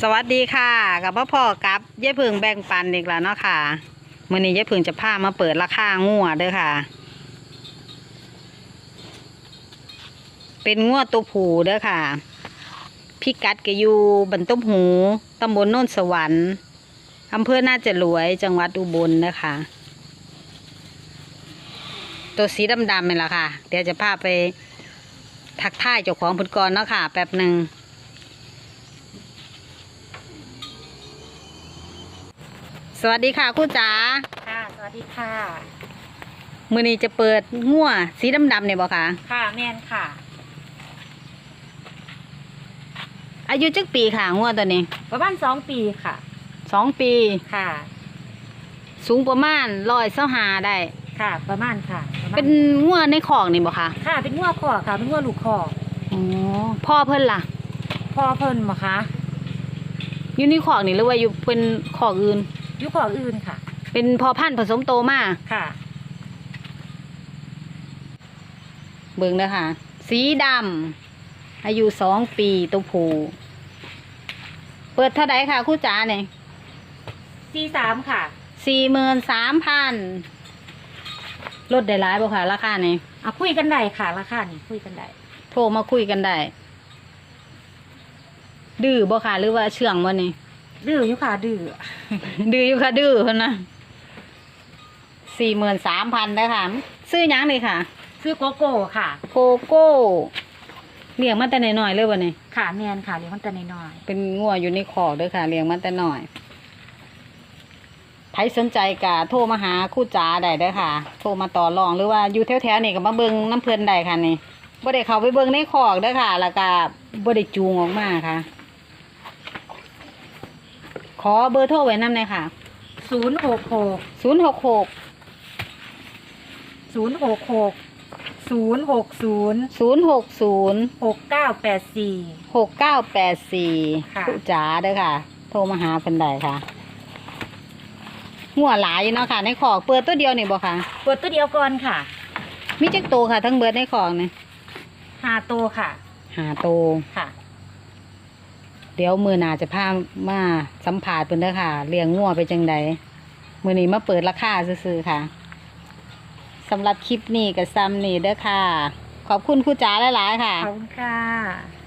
สวัสดีค่ะ กับพ่อพ่อกับยายพึ่งแบ่งปันอีกแล้วเนาะค่ะมื่อนี้ยายพึ่งจะพามาเปิดราคางัวเด้อค่ะ เป็นงัวตัวผูเด้อค่ะ พิกัดกอยู่บันต้มหูตำบลโน่นสวรรค์อำเภอน่าจะรวยจังหวัดอุบลนะคะตัวสีดำๆนี่แหละค่ะ เดี๋ยวจะพาไปทักท่ายเจ้าของเพุ่นก่อนเนาะค่ะ แป๊บหนึ่ง สวัสดีค่ะครู่จ๋าค่ะ สวัสดีค่ะ มือนี้จะเปิดงัวสีดำๆเนี่ยบ่ค่ะค่ะแมนค่ะ อายุจักปีค่ะงัวตัวนี้ประมาณสองปีค่ะ สองปี ค่ะ สูงประมาณร้อยเส้าหาได้ ค่ะ ประมาณค่ะระมาณเป็นงัวในคอกนี่บ่ค่ะค่ะ เป็นงัวคอค่ะ เป็นงัวลูกคออ๋อพ่อเพิ่นล่ะ พ่อเพิ่นมาคะอยู่ในคอกนี่หรือว่าอยู่เป็นคอกอื่น อยุคออื่นค่ะ เป็นพอพันธุ์ผสมโตมาค่ะ เบิ่งเด้อค่ะ สีดำอายุสองปีตัวผู้เปิดเท่าไดค่ะครู่จ๋าเนี่ยซีสามค่ะ สี่หมื่นสามพันลดได้หลายบ่ค่ะ ราคานี่เอาคุยกันได้ค่ะ ราคานี่คุยกันได้โทรมาคุยกันได้ ดื้อบ่ค่ะหรือว่าเชื่องบ่นี่ ดื้ออยู่ค่ะดื้อดื้ออยู่ค่ะดื้อเพิ่นนะสี่หมื่นสามพันได้อค่ะ ซื้อหยังเลยค่ะ ซื้อโกโก้ค่ะ โกโก้เลี้ยงมาแต่น้อยๆเลยบ่นี่ค่ะแมนค่ะเลี้ยงมันแต่น้อยเป็นงัวอยู่ในคอกเด้อค่ะเลี้ยงมาแต่น้อยใครสนใจกะโทรมาหาครู่จ๋าได้เด้อค่ะ โทรมาต่อรองหรือว่าอยู่แถวๆนี่ก็มาเบิ่งน้ำเพิ่นได้ค่ะนี่บ่ได้เข้าไปเบิ่งในคอกเด้อค่ะ แล้วก็บ่ได้จูงออกมาค่ะ ขอเบอร์โทรไว้นำหน่อยค่ะๆศูนย์หกหก066ศูนย์หกหกศูนย์หกศูนย์060หกเก้าแปดสี่6984ค่ะครู่จ๋าเด้อค่ะ โทรมาหาเพิ่นได้ค่ะงัวหลายอยู่เนาะค่ะ ในคอกเปิดตัวเดียวนี่บ่ค่ะ เปิดตัวเดียวก่อนค่ะ มีจักโตวค่ะ ทั้งเบิดในคอกนี่หาตัวค่ะหาโตวค่ะ เดี๋ยวมือหนาจะพามาสัมผัสเพิ่นเด้อค่ะเลี้ยงงัวไปจังใดมือนี้มาเปิดราคาซื่อๆค่ะสำหรับคลิปนี้กับซัมนี่เด้อค่ะ ขอบคุณครูจ๋าหลายๆค่ะ ขอบคุณค่ะ